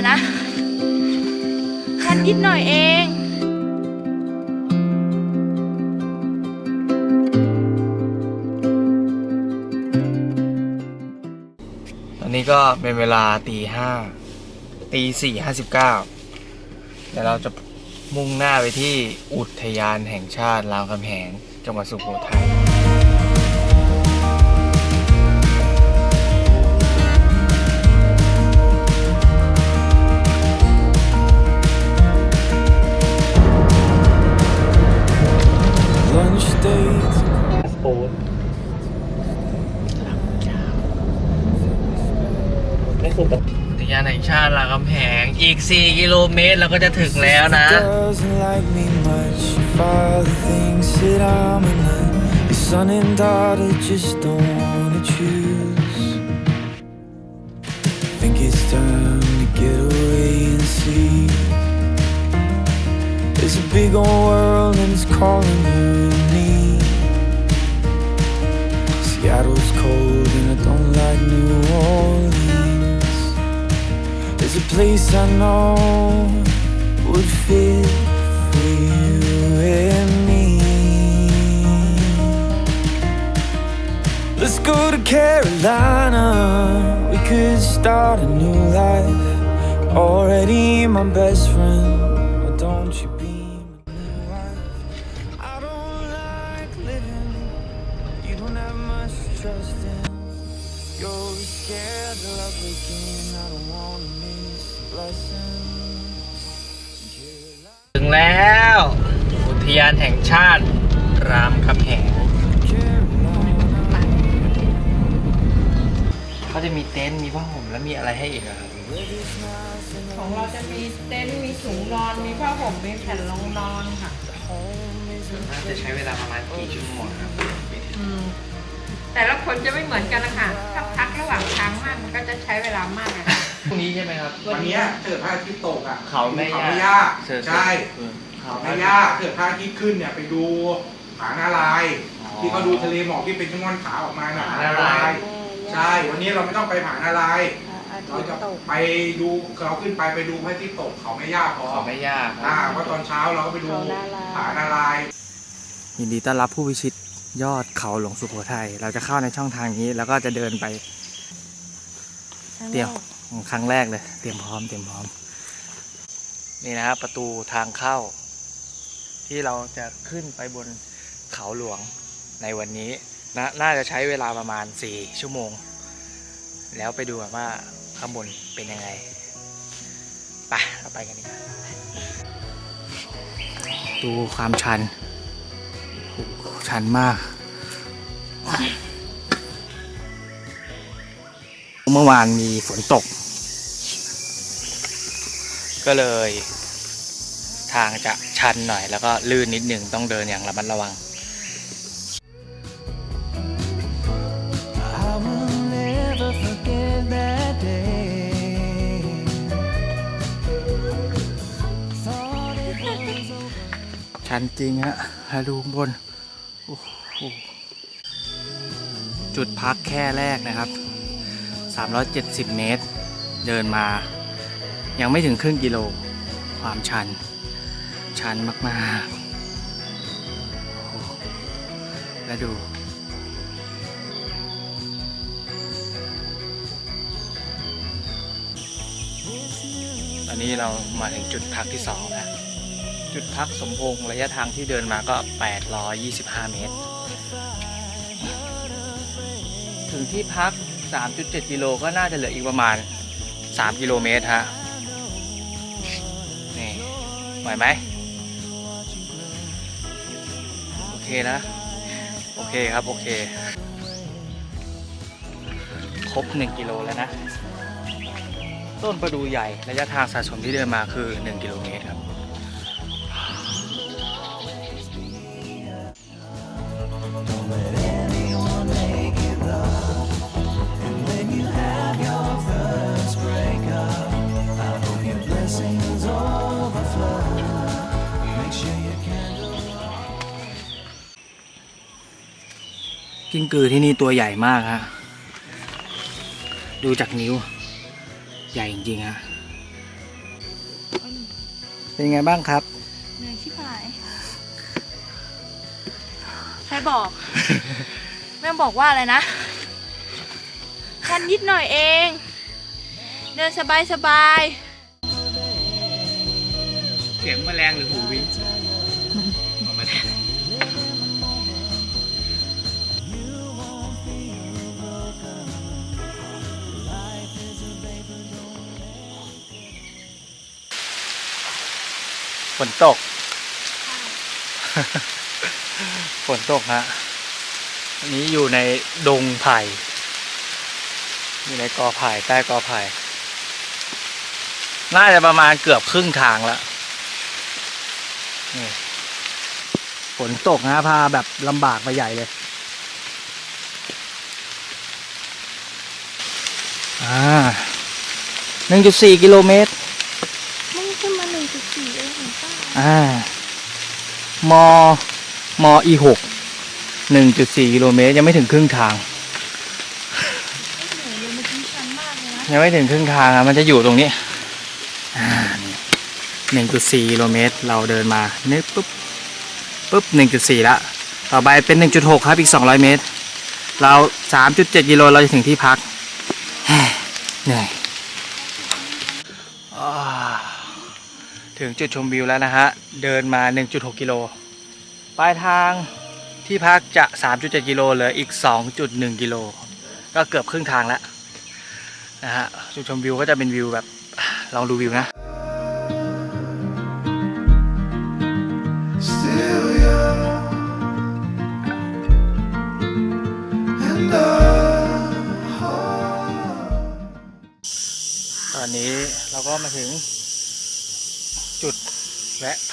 อยนะแค่นิดหน่อยเองตอนนี้ก็เป็นเวลาตีห้าตีสี่ห้าสิบเก้าเดี๋ยวเราจะมุ่งหน้าไปที่อุทยานแห่งชาติรามคำแหงจังหวัดสุโขทัย Lunch dates อุทยานแห่งชาติรามคำแหงอีก 4 กิโลเมตรเราก็จะถึงแล้วนะ doesn't like me much. Your father thinks that I'm a nut. Your son and daughter just don't wanna choose. Think it's time to get away and see. There's a big old world and it's calling you Seattle's cold and I don't like New Orleans. There's a place I know would fit for you and me. Let's go to Carolina. We could start a new life. Already my best friend. แล้ว อุทยานแห่งชาติ รามคำแหงเขาจะมีเต็นท์มีผ้าห่มแล้วมีอะไรให้อีกอะครับของเราจะมีเต็นท์มีถุงนอน มีผ้าห่ม มีแผ่นรองนอนค่ะน่าจะใช้เวลาประมาณกี่ชั่วโมงครับอืมแต่ละคนจะไม่เหมือนกันนะคะถ้าพักระหว่างทางมากมันก็จะใช้เวลามากนะคะ พรุ่งนี้ใช่ไหมครับ วันเนี้ยถ้าเกิดพระอาทิตย์ตกอะเขาแม่เขาย่า ไม่ย่าเชิญใช่เขาเขาแม่ไม่ย่าย่าถ้าเกิดพระอาทิตย์ขึ้นเนี่ยไปดูผานาลายณ์อ๋อ ที่เขาดูทะเลหมอกที่เป็นชะง่อนขาวออกมาน่ะผาผานานาลาลายยณ์ณ์ใช่ วันนี้เราไม่ต้องไปผานาลายณ์เราจะไปดูเราขึ้นไปไปดูพระอาทิตย์ตกเขาไม่ย่าพอเขาแม่ย่าคอ่ารับ เพราะตอนเช้าเราก็ไปดูผานาลายณ์ ยินดีต้อนรับผู้พิชิตยอดเขาหลวงสุโขทัย เราจะเข้าในช่องทางนี้ แล้วก็จะเดินไปเตรียม ครั้งแรกเลย เตรียมพร้อมเตรียมพร้อม นี่นะครับประตูทางเข้า ที่เราจะขึ้นไปบนเขาหลวงในวันนี้นะน่าจะใช้เวลาประมาณ 4 ชั่วโมง แล้วไปดูกันว่าข้างบนเป็นยังไงไปเราไปกันดีกว่าดูความชันชันมาก เมื่อวานมีฝนตก ก็เลย ทางจะชันหน่อย แล้วก็ลื่นนิดหนึ่งต้องเดินอย่างระมัดระวัง I will never forget that day. Thought it was over. ชันจริงฮะฮาดูข้างบน โอ้โห จุดพักแค่แรกนะครับ 370 เมตร เดินมา ยังไม่ถึงครึ่งกิโล ความชัน ชันมากๆ แล้วดูตอนนี้เรามาถึงจุดพักที่สองแล้ว จุดพักสมพงษ์ระยะทางที่เดินมาก็ 825 เมตร ถึงที่พัก 3.7 กิโลก็น่าจะเหลืออีกประมาณ 3 กิโลเมตรฮะ นี่ไหวไหม โอเคนะ โอเคครับ โอเค ครบ 1 กิโลแล้วนะ ต้นประดูใหญ่ระยะทางสะสมที่เดินมาคือ 1 กิโลเมตรครับ กิ้งกือที่นี่ตัวใหญ่มากฮะ ดูจากนิ้ว ใหญ่จริงๆฮะ เป็นไงบ้างครับ เหนื่อยชิบหาย ใครบอก แม่บอกว่าอะไรนะคันนิดหน่อยเอง เดินสบายสบาย เสียงแมลงหรือหูวิ้ นตก ฝนตกฮะอันนี้อยู่ในดงไผ่ อยู่ในกอไผ่ใต้กอไผ่ น่าจะประมาณเกือบครึ่งทางแล้วนี่ฝนตกนะพาแบบลำบากไปใหญ่เลย อ่าหนึ่งจุดสี่กิโลเมตร มึงขึ้นมาหนึ่งจุดสี่เองป้า อ่ามมอีหกหนึ่งจุดสี่กิโลเมตร ยังไม่ถึงครึ่งทางไม่เหนื่อยเลยเมื่อกี้ชันมากเลยนะยังไม่ถึงครึ่งทางอะมันจะอยู่ตรงนี้อ่าหนึ่งจุดสี่กิโลเมตร เราเดินมานึกปุ๊บปุ๊บหนึ่งจุดสี่ละ ต่อไปเป็นหนึ่งจุดหกครับอีกสองร้อยเมตร เราสามจุดเจ็ดกิโลเราจะถึงที่พักเหนื่อยอ่า ถึงจุดชมวิวแล้วนะฮะ เดินมา 1.6 กิโล ปลายทางที่พักจะ 3.7 กิโลเหลืออีก 2.1 กิโล ก็เกือบครึ่งทางแล้วนะฮะ จุดชมวิวก็จะเป็นวิวแบบลองดูวิวนะ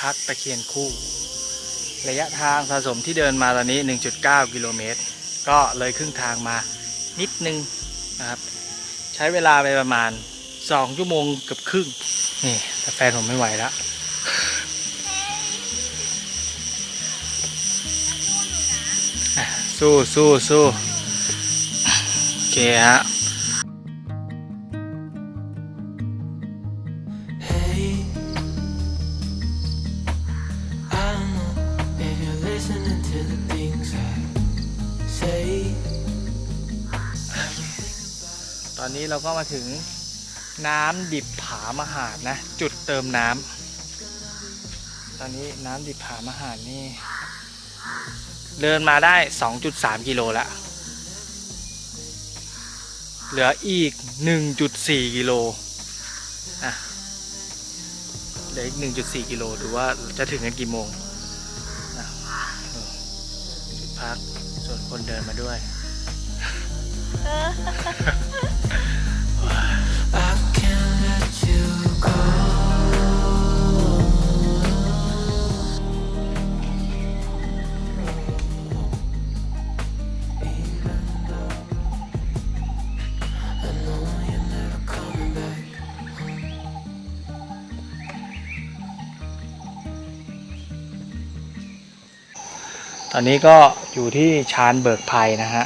พักตะเคียนคู่ ระยะทางสะสมที่เดินมาตอนนี้ 1.9 กิโลเมตร ก็เลยครึ่งทางมานิดนึงนะครับ ใช้เวลาไปประมาณ 2 ชั่วโมงเกือบครึ่ง นี่ แต่แฟนผมไม่ไหวแล้วอะสู้สู้สู้โอเคฮะ ตอนนี้เราก็มาถึงน้ำดิบผามหาดนะ จุดเติมน้ำตอนนี้น้ำดิบผามหาดนี่ เดินมาได้ 2.3 กิโลละเหลืออีก 1.4 กิโลอะเหลืออีก 1.4 กิโลดูว่าจะถึงกันกี่โมงนะจุดพักส่วนคนเดินมาด้วย อนนี้ก็อยู่ที่ชานเบิกภัยนะฮะ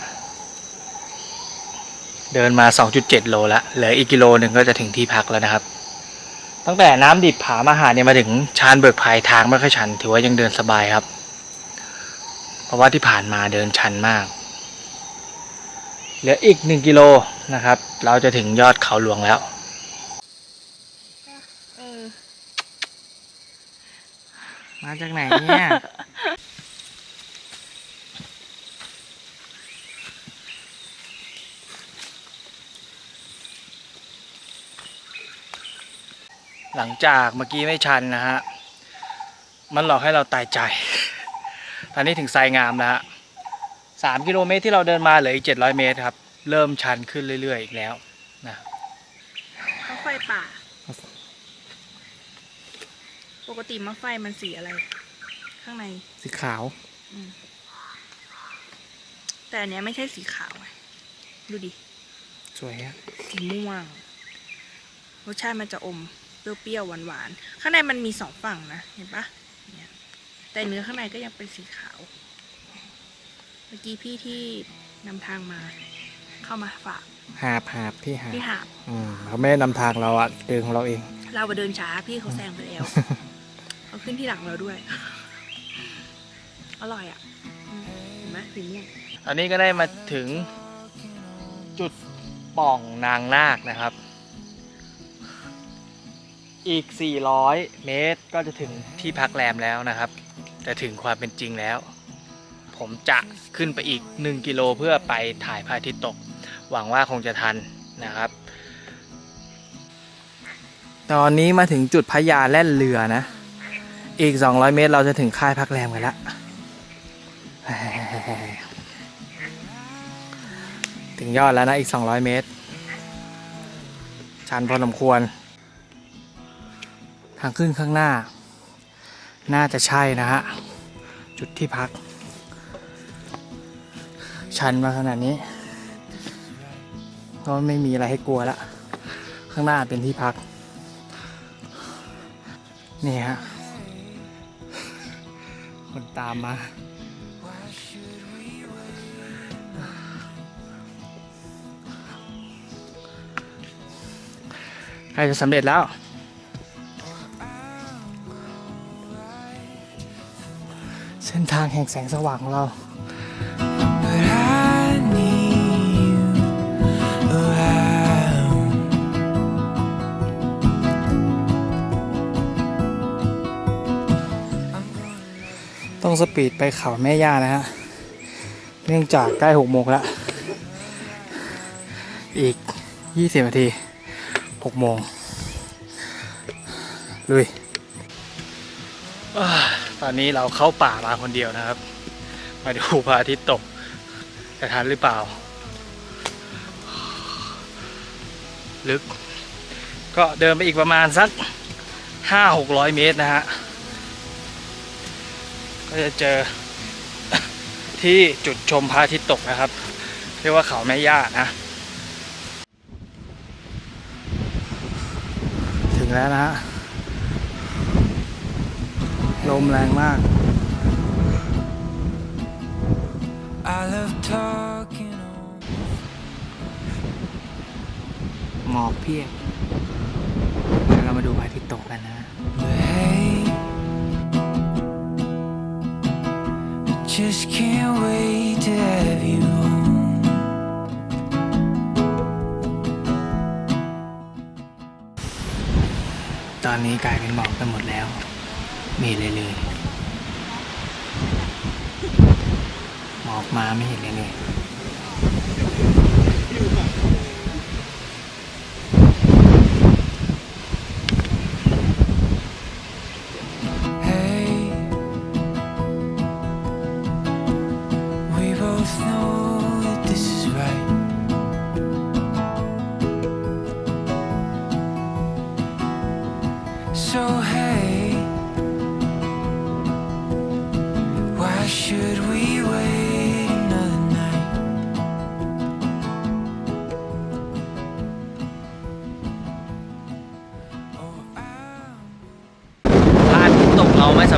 เดินมา 2.7 โลแล้วเหลืออีกกิโลหนึ่งก็จะถึงที่พักแล้วนะครับ ตั้งแต่น้ำดิบผามาหาเนี่ยมาถึงชานเบิกภัยทางไม่ค่อยชัน ถือว่ายังเดินสบายครับ เพราะว่าที่ผ่านมาเดินชันมาก เหลืออีก 1 กิโลนะครับ เราจะถึงยอดเขาหลวงแล้วเออมาจากไหนเนี่ย หลังจากเมื่อกี้ไม่ชันนะฮะ มันหลอกให้เราตายใจ ตอนนี้ถึงไซงามแล้วฮะสามกิโลเมตรที่เราเดินมาเหลืออีกเจ็ดร้อยเมตรครับ เริ่มชันขึ้นเรื่อยๆอีกแล้วนะมะไฟป่า ปกติมะไฟมันสีอะไร ข้างใน สีขาว แต่อันเนี้ยไม่ใช่สีขาวไงดูดิ สวยอะสีม่วง รสชาติมันจะอม เปรี้ยวๆหวานๆข้างในมันมีสองฝั่งนะเห็นปะเนี่ยแต่เนื้อข้างในก็ยังเป็นสีขาว เมื่อกี้พี่ที่นำทางมา เข้ามาฝากหาบหาบพี่หาบพี่หาบอืมเขาไม่ได้นำทางเราอะเดินของเราเอง เราไปเดินช้าพี่เขาแซงไปแล้วขึ้นที่หลังเราด้วย อร่อยอะอืมเห็นไหมสีม่วงตอนนี้ก็ได้มาถึงจุดป่องนางนาคนะครับ อีก 400 เมตรก็จะถึงที่พักแรมแล้วนะครับแต่ถึงความเป็นจริงแล้ว ผมจะขึ้นไปอีก 1 กิโลเพื่อไปถ่ายพระอาทิตย์ตก หวังว่าคงจะทันนะครับ ตอนนี้มาถึงจุดพญาแล่นเรือนะ อีก 200 เมตรเราจะถึงค่ายพักแรมกันแล้วถึงยอดแล้วนะอีก 200 เมตร ชันพอสมควร ทางขึ้นข้างหน้า น่าจะใช่นะฮะ จุดที่พัก ชันมาขนาดนี้ ก็ไม่มีอะไรให้กลัวละ ข้างหน้าเป็นที่พัก นี่ฮะ คนตามมาใกล้จะสำเร็จแล้ว นทางแห่งแสงสว่างของเรา ต้องสปีดไปเขาแม่ย่านะฮะ เนื่องจากใกล้หกโมงแล้ว อีก20นาทีหกโมงลุยอ่า ตอนนี้เราเข้าป่ามาคนเดียวนะครับ มาดูพระอาทิตย์ตกจะทันหรือเปล่า ลึก ก็เดินไปอีกประมาณสักห้าหกร้อยเมตรนะฮะ ก็จะเจอที่จุดชมพระอาทิตย์ตกนะครับ เรียกว่าเขาแม่ย่านะ ถึงแล้วนะฮะ ลมแรงมาก I love talking on หมอกเพียบเดี๋ยวเรามาดูพระอาทิตย์ตกกันนะ But hey, I just can't wait to have you home. ตอนนี้กลายเป็นหมอกไปหมดแล้ว ไม่เห็นเลยเลยหมอกมาไม่เห็นเลยเลย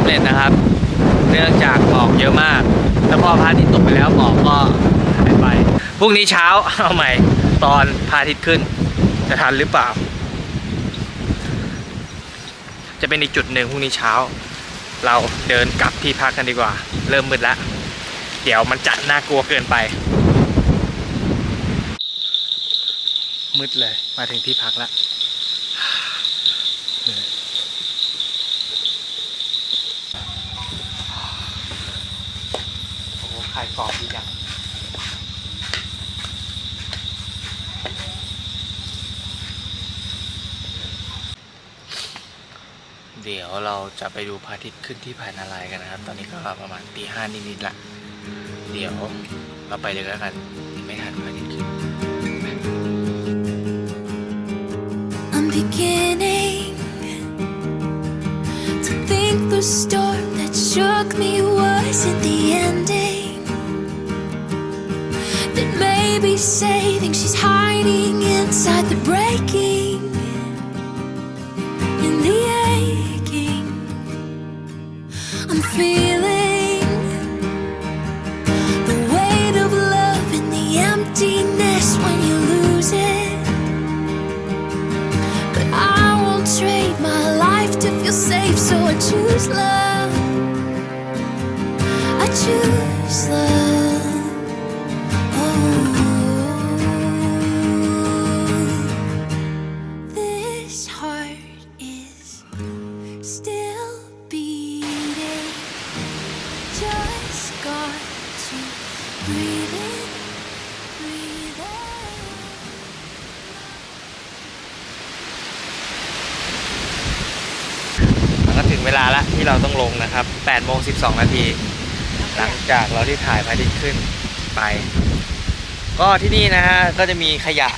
ำเร็จนะครับ เนื่องจากหมอกเยอะมาก แล้วพอพระอาทิตย์ตกไปแล้วหมอกก็หายไปพรุ่งนี้เช้าเอาใหม่ตอนพระอาทิตย์ขึ้น จะทันหรือเปล่า จะเป็นอีกจุดหนึ่งพรุ่งนี้เช้า เราเดินกลับที่พักกันดีกว่า เริ่มมืดแล้ว เดี๋ยวมันจะน่ากลัวเกินไป มืดเลยมาถึงที่พักแล้ว โอ้โห ไข่กรอบดีจังเดี๋ยวเราจะไปดูพระอาทิตย์ขึ้นที่ภายนาลายณ์กันนะครับ ตอนนี้ก็ประมาณตีห้านิดๆละ เดี๋ยวเราไปเลยแล้วกัน ไม่ทันพระอาทิตย์ขึ้น I'm beginning to think the storm that shook me wasn't the maybe saving she's hiding inside the breaking and the aching. I'm feeling the weight of love and the emptiness when you lose it. But I won't trade my life to feel safe, so I choose love. I choose love. 8โมง12 นาที หลังจากเราที่ถ่ายพระอาทิตย์ขึ้นไป ก็ที่นี่นะฮะ ก็จะมีขยะ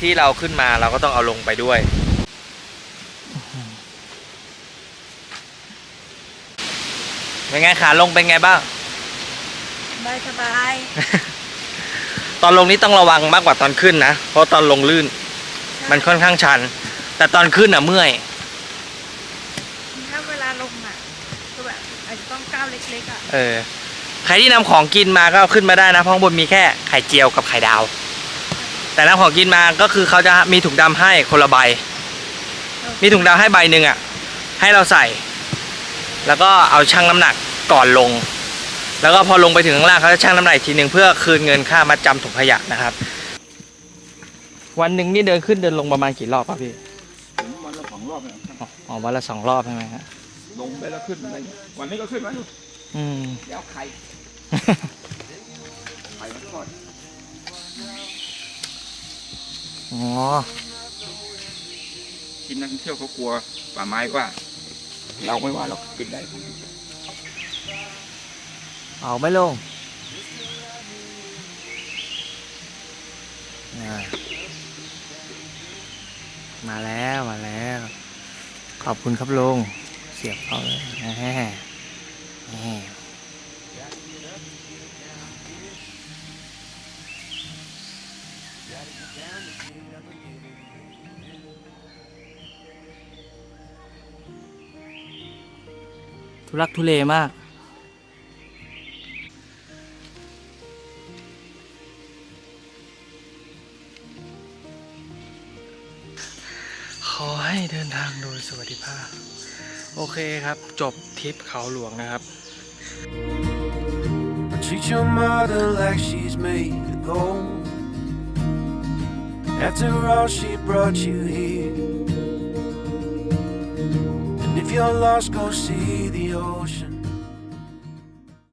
ที่เราขึ้นมาเราก็ต้องเอาลงไปด้วย เป็นไงขาลงเป็นไงบ้างสบายสบาย ตอนลงนี้ต้องระวังมากกว่าตอนขึ้นนะ เพราะตอนลงลื่น มันค่อนข้างชัน แต่ตอนขึ้นอะเมื่อย ถ้าเวลาลงอะก็แบบอาจจะต้องก้าวเล็กๆอะเออ ใครที่นำของกินมาก็เอาขึ้นมาได้นะเพราะข้างบนมีแค่ไข่เจียวกับไข่ดาว แต่นำของกินมาก็คือเขาจะมีถุงดำให้คนละใบ มีถุงดำให้ใบหนึ่งอะ ให้เราใส่ แล้วก็เอาชั่งน้ำหนักก่อนลง แล้วก็พอลงไปถึงข้างล่างเขาจะชั่งน้ำหนักอีกทีหนึ่งเพื่อคืนเงินค่ามาจำถุงขยะนะครับ วันหนึ่งนี่เดินขึ้นเดินลงประมาณกี่รอบครับพี่ผมวันละสองรอบเนี่ยอ๋ออ๋อวันละสองรอบใช่ไหมฮะลงไปแล้วขึ้นอะไรเงี้ย วันนี้ก็ขึ้นมาอยู่อืมเดี๋ยวเอาไข่ ไข่มาทอดอ๋อทีมนักท่องเที่ยวเขากลัวป่าไม้ว่า เราไม่ว่าเราขึ้นได้ เอาไม่ลงอ่ามาแล้วมาแล้ว ขอบคุณครับลุงเสียบเขาเลยแหม ทุลักทุเลมากขอให้เดินทางโดยสวัสดิภาพ โอเคครับ จบทริปเขาหลวงนะครับ Treat your mother like she's made of gold. After all, she brought you here. And if you're lost, go see the ocean.